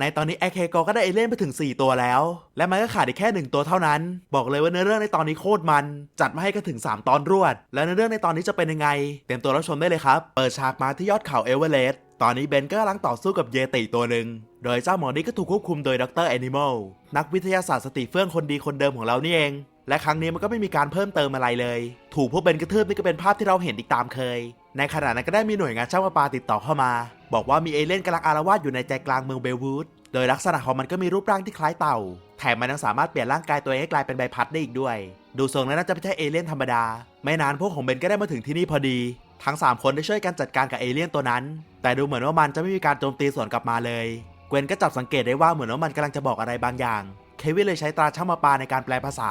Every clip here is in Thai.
ในตอนนี้แอคเคโกก็ได้เอเลี่ยนไปถึง 4 ตัวแล้ว และมันก็ขาดอีกแค่ 1 ตัวเท่านั้น บอกเลยว่าเนื้อเรื่องในตอนนี้โคตรมัน จัดมาให้ก็ถึง 3 ตอนรวด และเนื้อเรื่องในตอนนี้จะเป็นยังไง เตรียมตัวรับชมได้เลยครับ เปิดฉากมาที่ยอดเขาเอเวอเรสต์ตอนนี้เบนก็กำลังต่อสู้กับเยติตัวหนึ่ง โดยเจ้าหมอนี้ก็ถูกควบคุมโดยดรแอนิมอลนักวิทยาศาสตร์สติเฟื่องคนดีคนเดิมของเรานี่เอง และครั้งนี้มันก็ไม่มีการเพิ่มเติมอะไรเลย ถูกพวกเบนกระทืบนี่ก็เป็นภาพที่เราเห็นอีกตามเคย ในขณะนั้นก็ได้มีหน่วยงานช่างประปาติดต่อเข้ามา บอกว่ามีเอเลี่ยนกำลังอารวาสอยู่ในใจกลางเมืองเบลวูด โดยลักษณะของมันก็มีรูปร่างที่คล้ายเต่า แถมมันยังสามารถเปลี่ยนร่างกายตัวเองให้กลายเป็นใบพัดได้อีกด้วย ดูทรงแล้วน่าจะไม่ใช่เอเลี่ยนธรรมดา ไม่นานพวกของเบนก็ได้มาถึงที่นี่พอดี ทั้ง 3 คนได้ช่วยกันจัดการกับเอเลี่ยนตัวนั้น แต่ดูเหมือนว่ามันจะไม่มีการโจมตีสวนกลับมาเลย เกวนก็จับสังเกตได้ว่าเหมือนว่ามันกำลังจะบอกอะไรบางอย่าง เควินเลยใช้ตราช่างมาปาในการแปลภาษา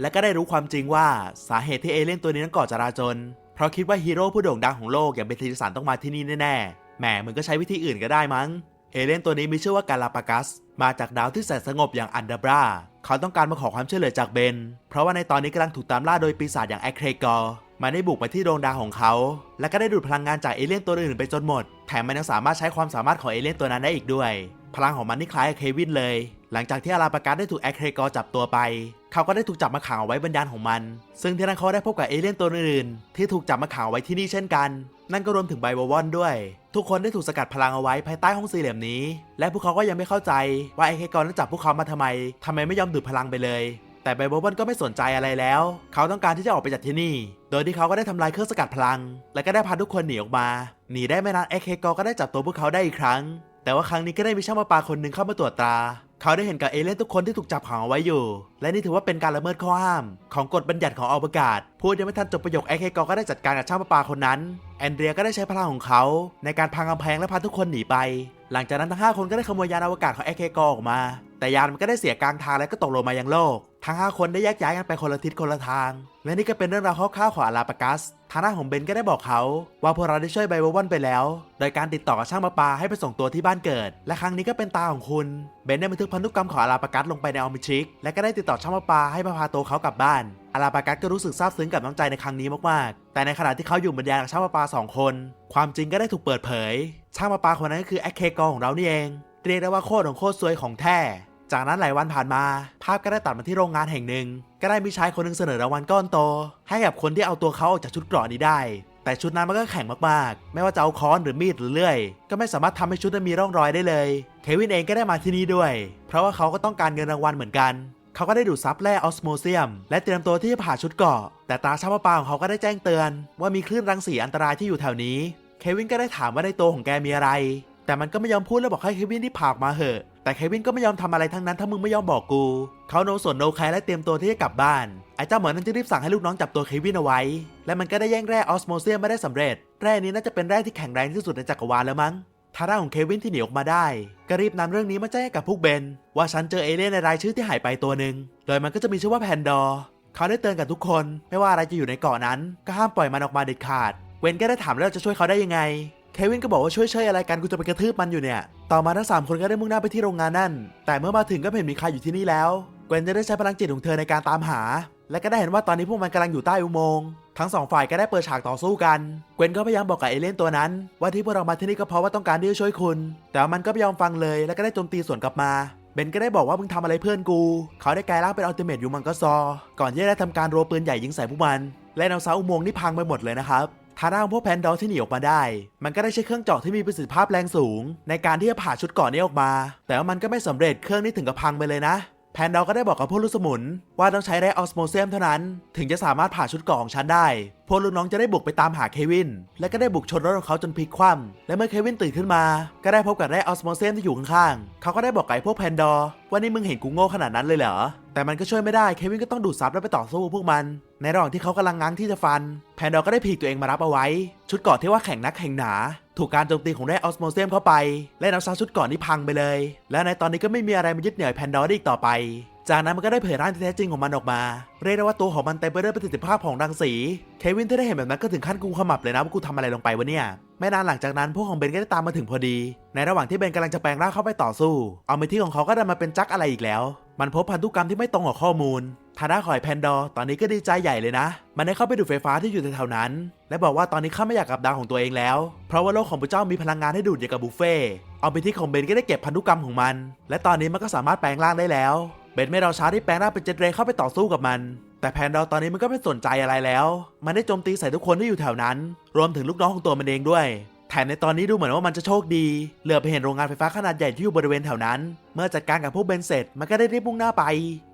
และก็ได้รู้ความจริงว่าสาเหตุที่เอเลี่ยนตัวนี้นั้นก่อจราจน เพราะคิดว่าฮีโร่ผู้โด่งดังของโลกอย่างเบนทิสันต้องมาที่นี่แน่ๆ แหมมันก็ใช้วิธีอื่นก็ได้มั้ง เอเลี่ยนตัวนี้มีชื่อว่ากาลาปากัส มาจากดาวที่แสนสงบอย่างอันดาบราเขาต้องการมาขอความช่วยเหลือจากเบน เพราะว่าในตอนนี้กำลังถูกตามล่าโดยปีศาจอย่างแอคเคกอร์มันได้บุกมาที่ดวงดาวของเขา และก็ได้ดูดพลังงานจากเอเลี่ยนตัวอื่นไปจนหมด แถมมันยังสามารถใช้ความสามารถของเอเลี่ยนตัวนั้นได้อีกด้วย พลังของมันนี่คล้ายกับเควินเลย หลังจากที่อาราปากัสได้ถูกแอคเคกอร์จับตัวไป เขาก็ได้ถูกจับมาขังเอาไว้บนยานของมัน ซึ่งที่นั่นเขาได้พบกับเอเลี่ยนตัวอื่นๆที่ถูกจับมาขังเอาไว้ที่นี่เช่นกัน นั่นก็รวมถึงไบโบวอนด้วย ทุกคนได้ถูกสกัดพลังเอาไว้ภายใต้ห้องสี่เหลี่ยมนี้ และพวกเขาก็ยังไม่เข้าใจว่าไอเคกรนั้นจับพวกเขามาทำไมทำไมไม่ยอมดูดพลังไปเลย แต่ไบโบวอนก็ไม่สนใจอะไรแล้ว เขาต้องการที่จะออกไปจากที่นี่ โดยที่เขาก็ได้ทำลายเครื่องสกัดพลัง และก็ได้พาทุกคนหนีออกมา หนีได้ไม่นานไอเคกรก็ได้จับตัวพวกเขาได้อีกครั้ง แต่ว่าครั้งนี้ก็ได้มีช่างประปาคนหนึ่งเข้ามาตรวจตรา เขาได้เห็นกับเอเลี่ยนทุกคนที่ถูกจับขังเอาไว้อยู่ และนี่ถือว่าเป็นการละเมิดข้อห้าม ของกฎบัญญัติของอวกาศ พูดยังไม่ทันจบประโยคไอเคกก็ได้จัดการกับช่างประปาคนนั้น แอนเดรียก็ได้ใช้พลังของเขา ในการพังกำแพงและพาทุกคนหนีไป หลังจากนั้นทั้ง 5 คนก็ได้ขโมยยานอวกาศของไอเคกออกมา แต่ยานมันก็ได้เสียกลางทางและก็ตกลงมายังโลก ทั้ง5คนได้แยกย้ายกันไปคนละทิศคนละทาง และนี่ก็เป็นเรื่องราวคร่าวๆของอาราปากัสทางด้านของเบนก็ได้บอกเขา ว่าพวกเราได้ช่วยไบโบวันไปแล้ว โดยการติดต่อกับช่างประปาให้ไปส่งตัวที่บ้านเกิด และครั้งนี้ก็เป็นตาของคุณ เบนได้บันทึกพันธุกรรมของอาราปากัสลงไปในออมิทริก และก็ได้ติดต่อช่างประปาให้มาพาตัวเขากลับบ้านอาราปากัสก็รู้สึกซาบซึ้งกับน้ำใจในครั้งนี้มากๆ แต่ในขณะที่เขาอยู่บนยานกับช่างประปาสองคน ความจริงก็ได้ถูกเปิดเผย ช่างประปาคนนั้นก็คือแอคเคกอของเรานี่เอง เรียกได้ว่าโคตรของโคตรซวยของแท้ จากนั้นหลายวันผ่านมา ภาพก็ได้ตัดมาที่โรงงานแห่งหนึ่ง ก็ได้มีชายคนหนึงเสนอรางวัลก้อนโต ให้กับคนที่เอาตัวเขาออกจากชุดเกราะนี้ได้ แต่ชุดนั้นมันก็แข็งมากๆ ไม่ว่าจะเอาค้อนหรือมีดหรือเลื่อย ก็ไม่สามารถทำให้ชุดนั้นมีร่องรอยได้เลย เควินเองก็ได้มาที่นี่ด้วย เพราะว่าเขาก็ต้องการเงินรางวัลเหมือนกันเขาก็ได้ดูดซับแร่ออสโมเซียม และเตรียมตัวที่จะผ่าชุดเกราะ แต่ตาชางปปาของเขาก็ได้แจ้งเตือน ว่ามีคลื่นรังสีอันตรายที่อยู่แถวนี้ เควินก็ได้ถามว่าในตัวของแกมีอะไร แต่มันก็ไม่ยอมพูดและบอกให้เควินที่ผ่ากมาเหอะ แต่เควินก็ไม่ยอมทำอะไรทั้งนั้นถ้ามึงไม่ยอมบอกกู เขาโนส่วนโนแคร์และเตรียมตัวที่จะกลับบ้าน ไอ้เจ้าหมอนั้นจึงรีบสั่งให้ลูกน้องจับตัวเควินเอาไว้ และมันก็ได้แย่งแร่ออสโมเซียมไม่ได้สำเร็จ แร่นี้น่าจะเป็นแร่ที่แข็งแรงที่สุดในจักรวาลแล้วมั้งทางด้าของเควินที่หนีออกมาได้ก็รีบนำเรื่องนี้มาแจ้งกับพวกเบน ว่าฉันเจอเอเลี่ยนในรายชื่อที่หายไปตัวหนึ่งโดยมันก็จะมีชื่อว่าแพนดอร์เขาได้เตือนกับทุกคน ไม่ว่าอะไรจะอยู่ในเกาะนั้น ก็ห้ามปล่อยมันออกมาเด็ดขาด เวนก็ได้ถามแล้วจะช่วยเขาได้ยังไง เควินก็บอกว่าช่วยเชยอะไรกันกูจะไปกระทืบมันอยู่เนี่ย ต่อมาทั้งสามคนก็ได้มุ่งหน้าไปที่โรงงานนั่น แต่เมื่อมาถึงก็เห็นมีใครอยู่ที่นี่แล้ว เกวนจะได้ใช้พลังจิตของเธอในการตามหา และก็ได้เห็นว่าตอนนี้พวกมันกำลังอยู่ใต้อุโมงค์ ทั้งสองฝ่ายก็ได้เปิดฉากต่อสู้กัน เกวนก็พยายามบอกกับเอเลนตัวนั้น ว่าที่พวกเรามาที่นี่ก็เพราะว่าต้องการที่จะช่วยคุณ แต่มันก็ไม่ยอมฟังเลย แล้วก็ได้โจมตีสวนกลับมาเบนก็ได้บอกว่ามึงทำอะไรเพื่อนกู เขาได้กลายร่างเป็นอัลติเมทยูมังก็ซอ ก่อนที่จะได้ทำการรัวปืนใหญ่ยิงใส่พวกมัน และแนวเสาอุโมงค์นี่พังไปหมดเลยนะครับ ทางด้านของพวกแพนดอลที่หนีออกมาได้ มันก็ได้ใช้เครื่องเจาะที่มีประสิทธิภาพแรงสูง ในการที่จะผ่าชุดเก่อนนี้ออกมา แต่ว่ามันก็ไม่สำเร็จเครื่องนี้ถึงกับพังไปเลยนะ แพนดอก็ได้บอกกับพวกลูกสมุน ว่าต้องใช้แร่ออสโมเซียมเท่านั้น ถึงจะสามารถผ่าชุดเกราะของฉันได้ พวกลูกน้องจะได้บุกไปตามหาเควิน และก็ได้บุกชนรถของเขาจนพลิกคว่ำและเมื่อเควินตื่นขึ้นมา ก็ได้พบกับแร่ออสโมเซียมที่อยู่ข้างๆเขาก็ได้บอกกับไอ้พวกแพนดอร์ว่านี่มึงเห็นกูโง่ขนาดนั้นเลยเหรอแต่มันก็ช่วยไม่ได้เควินก็ต้องดูดซับแล้วไปต่อสู้พวกมัน ในระหว่างที่เขากำลังง้างที่จะฟัน แพนดอร์ก็ได้ผีกตัวเองมารับเอาไว้ ชุดเกราะที่ว่าแข็งนักแข็งหนา ถูกการโจมตีของแร่ออสโมเซียมเข้าไป และน้ำซาชุดก่อนนี่พังไปเลย และในตอนนี้ก็ไม่มีอะไรมายึดเหนี่ยวแพนดอร์ได้อีกต่อไป จากนั้นมันก็ได้เผยร่างที่แท้จริงของมันออกมา เรียกได้ว่าตัวของมันเต็มไปด้วยประสิทธิภาพของรังสี เควินที่ได้เห็นแบบนั้นก็ถึงขั้นกูขมับเลยนะว่ากูทำอะไรลงไปวะเนี่ย ไม่นานหลังจากนั้นพวกของเบนก็ได้ตามมาถึงพอดี ในระหว่างที่เบนกำลังจะแปลงร่างเข้าไปต่อสู้ เอาเมที่ของเขาก็ได้มาเป็นจักอะไรอีกแล้ว มันพบพันธุกรรมที่ไม่ตรงกับข้อมูลทางด้านของไอ้แพนดอร์ตอนนี้ก็ดีใจใหญ่เลยนะ มันได้เข้าไปดูไฟฟ้าที่อยู่แถวๆนั้น และบอกว่าตอนนี้ข้าไม่อยากกลับดาวของตัวเองแล้ว เพราะว่าโลกของพระเจ้ามีพลังงานให้ดูดอย่างกับบุฟเฟ่ เอาไปที่ของเบนก็ได้เก็บพันธุกรรมของมัน และตอนนี้มันก็สามารถแปลงร่างได้แล้ว เบนไม่รอช้าที่แปลงร่างเป็นเจตเรย์เข้าไปต่อสู้กับมัน แต่แพนดอร์ตอนนี้มันก็ไม่สนใจอะไรแล้ว มันได้โจมตีใส่ทุกคนที่อยู่แถวนั้น รวมถึงลูกน้องของตัวมันเองด้วย แถมในตอนนี้ดูเหมือนว่ามันจะโชคดี เหลือไปเห็นโรงงานไฟฟ้าขนาดใหญ่ที่อยู่บริเวณแถวนั้น เมื่อจัดการกับพวกเบนเสร็จมันก็ได้รีบมุ่งหน้าไป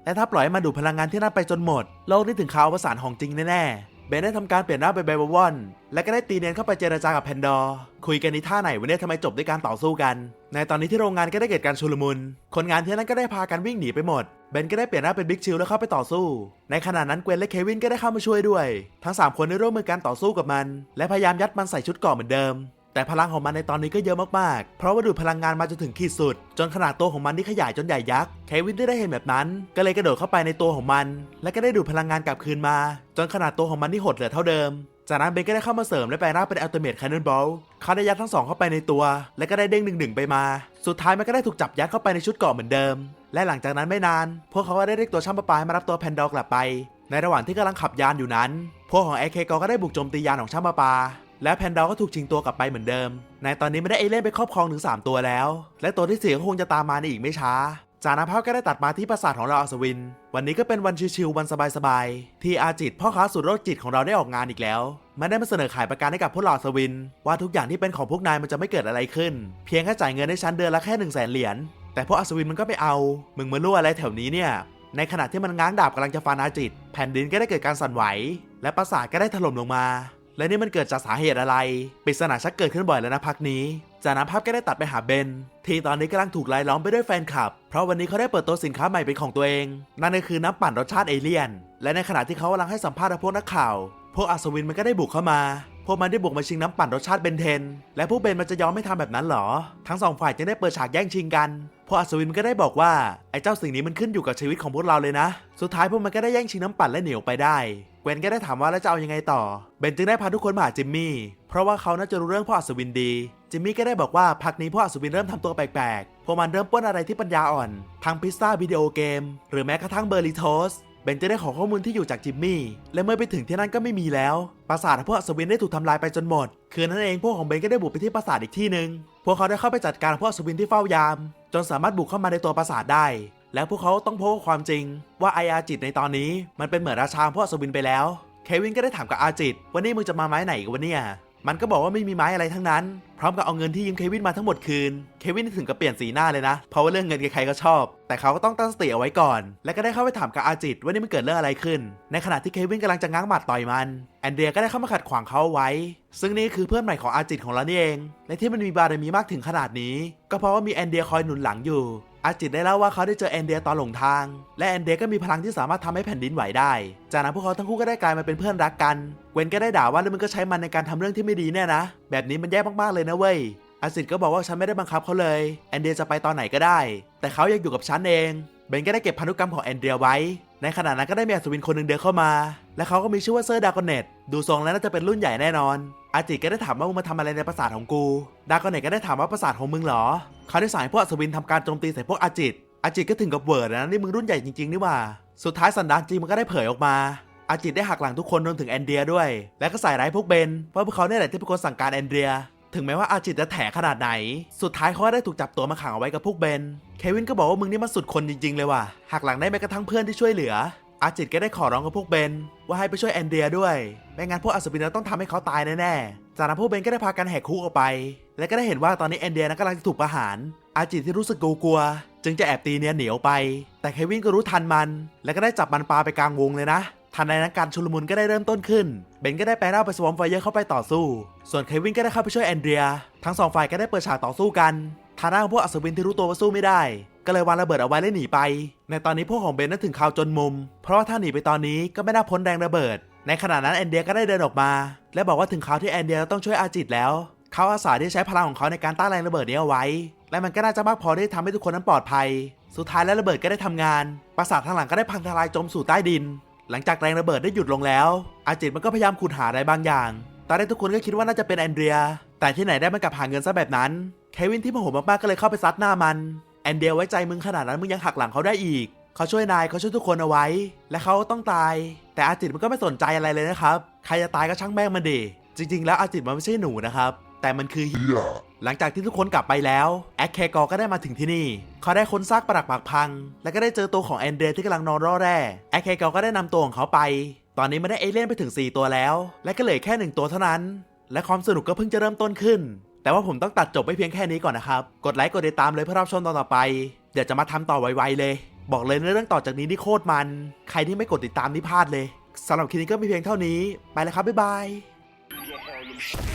และถ้าปล่อยให้มันดูดพลังงานที่นั่นไปจนหมด โลกนี้ถึงข่าวอวสานของจริงแน่ๆ เบนได้ทำการเปลี่ยนหน้างเป็นเบลวอนและก็ได้ตีเนียนเข้าไปเจรจากับแพนดอร์คุยกันในท่าไหนวันนี้ทำไมจบด้วยการต่อสู้กัน ในตอนนี้ที่โรงงานก็ได้เกิดการชุลมุน คนงานที่นั่นก็ได้พากันวิ่งหนีไปหมด เบนก็ได้เปลี่ยนหน้าเป็นบิ๊กชิลแล้วเข้าไปต่อสู้ ในขณะนั้นเกวนและเควินก็ได้เข้ามาช่วยด้วย ทั้งสามคนได้ร่วมมือกันต่อสู้กับมัน และพยายามยัดมันใส่ชุดเกราะเหมือนเดิม แต่พลังของมันในตอนนี้ก็เยอะมากๆ เพราะว่าดูดพลังงานมาจนถึงขีดสุด จนขนาดตัวของมันที่ขยายจนใหญ่ยักษ์เควินได้ได้เห็นแบบนั้น ก็เลยกระโดดเข้าไปในตัวของมัน และก็ได้ดูดพลังงานกลับคืนมา จนขนาดตัวของมันที่หดเหลือเท่าเดิม จากนั้นเบนก็ได้เข้ามาเสริมและแปลงร่างเป็นอัลติเมทแคนนอนบอลเขาได้ยัดทั้งสองเข้าไปในตัว และก็ได้เด้งดึงๆไปมา สุดท้ายมันก็ได้ถูกจับยัดเข้าไปในชุดเกาะเหมือนเดิม และหลังจากนั้นไม่นาน พวกเขาก็ได้เรียกตัวช่างประปาให้มารับตัวแพนดอร์กลับไป ในระหว่างที่กำลังขับยานอยู่นั้น พวกของไอเคก็ได้บุกโจมตียานของช่างประปา และแพนดอก็ถูกชิงตัวกลับไปเหมือนเดิม ในตอนนี้ไม่ได้เอเลี่ยนไปครอบครองถึง 3 ตัวแล้ว และตัวที่สี่ก็คงจะตามมาในอีกไม่ช้า จานั้นภาพก็ได้ตัดมาที่ปราสาทของเราอัศวิน วันนี้ก็เป็นวันชิวๆวันสบายๆ ที่อาจิตพ่อค้าสุดโรคจิตของเราได้ออกงานอีกแล้วมันได้มาเสนอขายประกันให้กับพวกเราอัศวิน ว่าทุกอย่างที่เป็นของพวกนายมันจะไม่เกิดอะไรขึ้น เพียงแค่จ่ายเงินให้ฉันเดือนละแค่1นึ่งแสนเหรียญแต่พวกอัศวินมันก็ไม่เอา มึงมาลู่อะไรแถวนี้เนี่ย ในขณะที่มันง้างดาบกำลังจะฟันอาจิต แผ่นดินก็ได้เกิดการสั่นไหว และปราสาทก็ได้ถล่มลงมา และนี่มันเกิดจากสาเหตุอะไรปริศนาชักเกิดขึ้นบ่อยแล้วนะพักนี้ จากนั้นภาพก็ได้ตัดไปหาเบน ที่ตอนนี้กำลังถูกไล่ล้อมไปด้วยแฟนคลับ เพราะวันนี้เขาได้เปิดตัวสินค้าใหม่เป็นของตัวเอง นั่นก็คือน้ำปั่นรสชาติเอเลี่ยน และในขณะที่เขากำลังให้สัมภาษณ์กับพวกนักข่าว พวกอัศวินมันก็ได้บุกเข้ามา พวกมันได้บุกมาชิงน้ำปั่นรสชาติเบนเทน และพวกเบนมันจะยอมไม่ทำแบบนั้นหรอ ทั้งสองฝ่ายจึงได้เปิดฉากแย่งชิงกันพวกอัศวินมันก็ได้บอกว่าไอ้เจ้าสิ่งนี้มันขึ้นอยู่กับชีวิตของพวกเราเลยนะ สุดท้ายพวกมันก็ได้แย่งชิงน้ำปั่นและเหนีออกไปได้เกวนก็ได้ถามว่าแล้วจะเอายังไงต่อ เบนจึงได้พาทุกคนมาหาจิมมี่ เพราะว่าเขาน่าจะรู้เรื่องพ่ออัศวินดี จิมมี่ก็ได้บอกว่าพักนี้พ่ออัศวินเริ่มทำตัวแปลกๆ พวกมันเริ่มป้นอะไรที่ปัญญาอ่อน ทั้งพิซซ่าวิดีโอเกม หรือแม้กระทั่งเบอร์ริโทส เบนจะได้ขอข้อมูลที่อยู่จากจิมมี่ และเมื่อไปถึงที่นั่นก็ไม่มีแล้ว ปราสาทพวกอัศวินได้ถูกทำลายไปจนหมด คืนนั้นเองพวกของเบนก็ได้บุกไปที่ปราสาทอีกที่หนึ่งพวกเขาได้เข้าไปจัดการพวกอัศวินที่เฝ้ายาม จนสามารถบุกเข้ามาในตัวปราสาทได้ แล้วพวกเขาต้องพบกับความจริง ว่าไออาจิตในตอนนี้ มันเป็นเหมือนราชาพวกอัศวินไปแล้ว เควินก็ได้ถามกับอาจิตว่านี่มึงจะมาไม้ไหนกันวะเนี่ย มันก็บอกว่าไม่มีไม้อะไรทั้งนั้น พร้อมกับเอาเงินที่ยืมเควินมาทั้งหมดคืน เควินถึงกับเปลี่ยนสีหน้าเลยนะ เพราะว่าเรื่องเงินใครๆก็ชอบ แต่เขาก็ต้องตั้งสติเอาไว้ก่อน และก็ได้เข้าไปถามกับอาจิตว่านี่มันเกิดเรื่องอะไรขึ้น ในขณะที่เควินกำลังจะง้างหมัดต่อยมัน แอนเดียก็ได้เข้ามาขัดขวางเขาไว้ ซึ่งนี่คือเพื่อนใหม่ของอาจิตของเรานี่เอง และที่มันมีบารมีมากถึงขนาดนี้ ก็เพราะว่ามีแอนเดียคอยหนุนหลังอยู่ อาจิตได้เล่าว่าเขาได้เจอแอนเดียตอนหลงทาง และแอนเดียก็มีพลังที่สามารถทำให้แผ่นดินไหวได้ จากนั้นพวกเขาทั้งคู่ก็ได้กลายมาเป็นเพื่อนรักกัน เวนก็ได้ด่าว่าแล้วมึงก็ใช้มันในการทำเรื่องที่ไม่ดีเนี่ยนะ แบบนี้มันแย่มากๆเลยนะเว้ย อาจิตก็บอกว่าฉันไม่ได้บังคับเขาเลย แอนเดียจะไปตอนไหนก็ได้ แต่เขาอยากอยู่กับฉันเอง เบนก็ได้เก็บพันธุกรรมของแอนเดียไว้ ในขณะนั้นก็ได้มีอัศวินคนหนึ่งเดินเข้ามา และเขาก็มีชื่อว่าเซอร์ดากอนเนตดูทรงแล้วน่าจะเป็นรุ่นใหญ่แน่นอน อาจิก็ได้ถามว่ามึงมาทำอะไรในปราสาทของกู ดากอนเนตก็ได้ถามว่าปราสาทของมึงเหรอ เขาได้สั่งให้พวกอัศวินทำการโจมตีใส่พวกอาจิอาจิก็ถึงกับเวิร์ดนะนี่มึงรุ่นใหญ่จริงๆนี่ว่า สุดท้ายสันดานจริงมันก็ได้เผยออกมาอาจิตได้หักหลังทุกคนรวมถึงแอนเดียด้วย และก็ใส่ร้ายพวกเบนว่าพวกเขาเนี่ยแหละที่เป็นคนสั่งการแอนเดีย ถึงแม้ว่าอาจิตจะแถขนาดไหน สุดท้ายเขาก็ได้ถูกจับตัวมาขังเอาไว้กับพวกเบน เควินก็บอกว่ามึงนี่มันสุดคนจริง ๆ เลยว่ะ หักหลังได้แม้กระทั่งเพื่อนที่ช่วยเหลือ อาจิตก็ได้ขอร้องกับพวกเบน ว่าให้ไปช่วยแอนเดียด้วย ไม่งั้นพวกอัศวินจะต้องทำให้เขาตายแน่ๆ จากนั้นพวกเบนก็ได้พากันแหกคุกออกไป และก็ได้เห็นว่าตอนนี้แอนเดียนั้นกำลังจะถูกประหาร อาจิตที่รู้สึกกลัวๆจึงจะแอบตีเนียนเหนียวไป แต่เควินก็รู้ทันมัน และก็ได้จับมันปาไปกลางวงเลยนะ ทันใดนั้นการชุลมุนก็ได้เริ่มต้นขึ้น เบนก็ได้แปลงร่างเป็นสวอมไฟเยอร์เข้าไปต่อสู้ ส่วนเควินก็ได้เข้าไปช่วยแอนเดรีย ทั้งสองฝ่ายก็ได้เปิดฉากต่อสู้กันทางด้านของพวกอัศวินที่รู้ตัวว่าสู้ไม่ได้ ก็เลยวางระเบิดเอาไว้และหนีไป ในตอนนี้พวกของเบนนั้นถึงข่าวจนมุม เพราะว่าถ้าหนีไปตอนนี้ก็ไม่น่าพ้นแรงระเบิด ในขณะนั้นแอนเดียก็ได้เดินออกมา และบอกว่าถึงข่าวที่แอนเดียต้องช่วยอาจิตแล้ว เขาอาสาที่ใช้พลังของเขาในการต้านแรงระเบิดนี้เอาไว้ และมันก็น่าจะมากพอที่ทำให้ทุกคนนั้นปลอดภัย สุดท้ายแล้วระเบิดก็ได้ทำงาน ปราสาททางหลังก็ได้พังทลายจมสู่ใต้ดิน หลังจากแรงระเบิดได้หยุดลงแล้ว อาจิตมันก็พยายามขุดหาอะไรบางอย่าง ตอนแรกทุกคนก็คิดว่าน่าจะเป็นแอนเดรีย แต่ที่ไหนได้มันกลับหาเงินซะแบบนั้น เควินที่โมโหมากๆก็เลยเข้าไปซัดหน้ามัน แอนเดรียไว้ใจมึงขนาดนั้นมึงยังหักหลังเขาได้อีก เขาช่วยนายเขาช่วยทุกคนเอาไว้ และเขาต้องตาย แต่อาจิตมันก็ไม่สนใจอะไรเลยนะครับ ใครจะตายก็ช่างแม่งมันดีจริง ๆ แล้วอาจิตมันไม่ใช่หนูนะครับ แต่มันคือ Yeah. หลังจากที่ทุกคนกลับไปแล้วแอคเคกอร์ก็ได้มาถึงที่นี่ เขาได้ค้นซากปรักปากพัง และก็ได้เจอตัวของแอนเดรที่กำลังนอนร่อแร่แอคเคกอร์ก็ได้นำตัวของเขาไป ตอนนี้มันได้เอเลี่ยนไปถึง 4 ตัวแล้ว และก็เหลือแค่หนึ่งตัวเท่านั้น และความสนุกก็เพิ่งจะเริ่มต้นขึ้น แต่ว่าผมต้องตัดจบไปเพียงแค่นี้ก่อนนะครับกดไลค์กดติดตามเลยเพื่อรับชมตอนต่อไปเดี๋ยวจะมาทำต่อไวๆเลย บอกเลยในเรื่องต่อจากนี้นี่โคตรมัน ใครที่ไม่กดติดตามนี่พลาดเลยสำหรับคลิปนี้ก็มีเพียงเท่านี้ไปแล้วครับบ๊ายบาย The Harlem Shake.